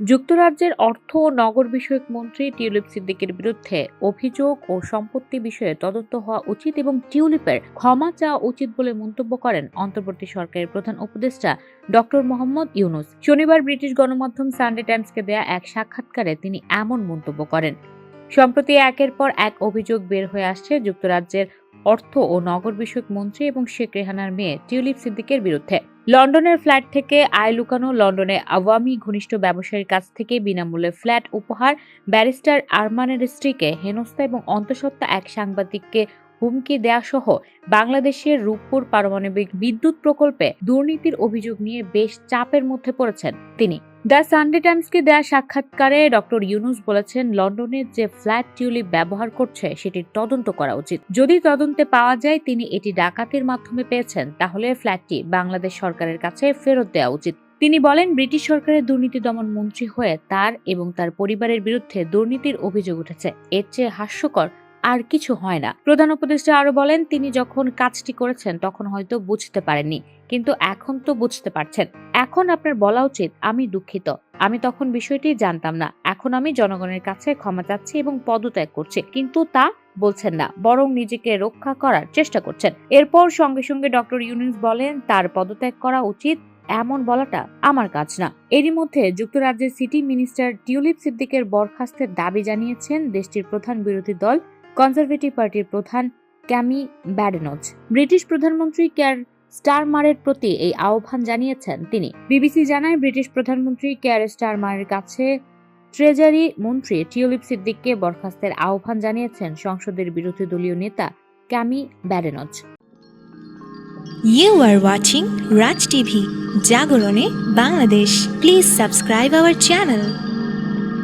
যুক্তরাজ্যের অর্থ ও নগর বিষয়ক মন্ত্রী টিউলিপ সিদ্দিকের বিরুদ্ধে অভিযোগ ও সম্পত্তি বিষয়ে তদন্ত হওয়া উচিত এবং টিউলিপের ক্ষমা চাওয়া উচিত বলে মন্তব্য করেন অন্তর্বর্তী সরকারের প্রধান উপদেষ্টা ডক্টর মোহাম্মদ ইউনুস। শনিবার ব্রিটিশ গণমাধ্যম সানডে টাইমসকে দেয়া এক সাক্ষাৎকারে তিনি এমন মন্তব্য করেন। সম্প্রতি একের পর এক অভিযোগ বের হয়ে আসছে যুক্তরাজ্যের অর্থ ও নগর বিষয়ক মন্ত্রী এবং শেখ রেহানার মেয়ে টিউলিপ সিদ্দিকের বিরুদ্ধে। লন্ডনের ফ্ল্যাট থেকে আয় লুকানো লন্ডনে আওয়ামী ঘনিষ্ঠ ব্যবসায়ীর কাছ থেকে বিনামূল্যে ফ্ল্যাট উপহার, ব্যারিস্টার আরমানের স্ত্রীকে হেনস্থা এবং অন্তঃসত্ত্বা এক সাংবাদিককে হুমকি দেয়া সহ বাংলাদেশের রূপপুর পারমাণবিক বিদ্যুৎ প্রকল্পে দুর্নীতির অভিযোগ নিয়ে বেশ চাপের মধ্যে পড়েছেন তিনি। দ্য সানডে টাইমসকে দেয়া সাক্ষাৎকারে ডক্টর ইউনুস বলেছেন লন্ডনের যে ফ্ল্যাট টিউলিপ ব্যবহার করছে, সেটির তদন্ত করা উচিত। যদি তদন্তে পাওয়া যায়, তিনি এটি ডাকাতির মাধ্যমে পেয়েছেন, তাহলে ফ্ল্যাটটি বাংলাদেশ সরকারের কাছে ফেরত দেওয়া উচিত। তিনি বলেন, ব্রিটিশ সরকারের দুর্নীতি দমন মন্ত্রী হয়ে তার এবং তার পরিবারের বিরুদ্ধে দুর্নীতির অভিযোগ উঠেছে। এর চেয়ে হাস্যকর আর কিছু হয় না। প্রধান উপদেষ্টা আরও বলেন, তিনি যখন কাজটি করেছেন, তখন হয়তো বুঝতে পারেননি। কিন্তু এখন তো বুঝতে পারছেন। এখন আপনার বলা উচিত, আমি দুঃখিত। আমি তখন বিষয়টি জানতাম না। এখন আমি জনগণের কাছে ক্ষমা চাচ্ছি এবং পদত্যাগ করছি। কিন্তু তা বলছেন না, বরং নিজেকে রক্ষা করার চেষ্টা করছেন। এরপর সঙ্গে সঙ্গে ডক্টর ইউনুস বলেন, তার পদত্যাগ করা উচিত এমন বলাটা আমার কাজ না। এরই মধ্যে যুক্তরাজ্যের সিটি মিনিস্টার টিউলিপ সিদ্দিকের বরখাস্তের দাবি জানিয়েছেন, দেশটির প্রধান বিরোধী দল কনজারভেটিভ পার্টির প্রধান ক্যামি ব্যাডেনজ। ব্রিটিশ প্রধানমন্ত্রী কেয়ার স্টারমারের প্রতি এই আহ্বান জানিয়েছেন তিনি। বিবিসি জানায়, ব্রিটিশ প্রধানমন্ত্রী কেয়ার স্টারমারের কাছে ট্রেজারি মন্ত্রী টিউলিপ সিদ্দিককে বরখাস্তের আহ্বান জানিয়েছেন সংসদের বিরোধী দলীয় নেতা Kemi Badenoch. You are watching Raj TV জাগরণে Bangladesh please subscribe our channel.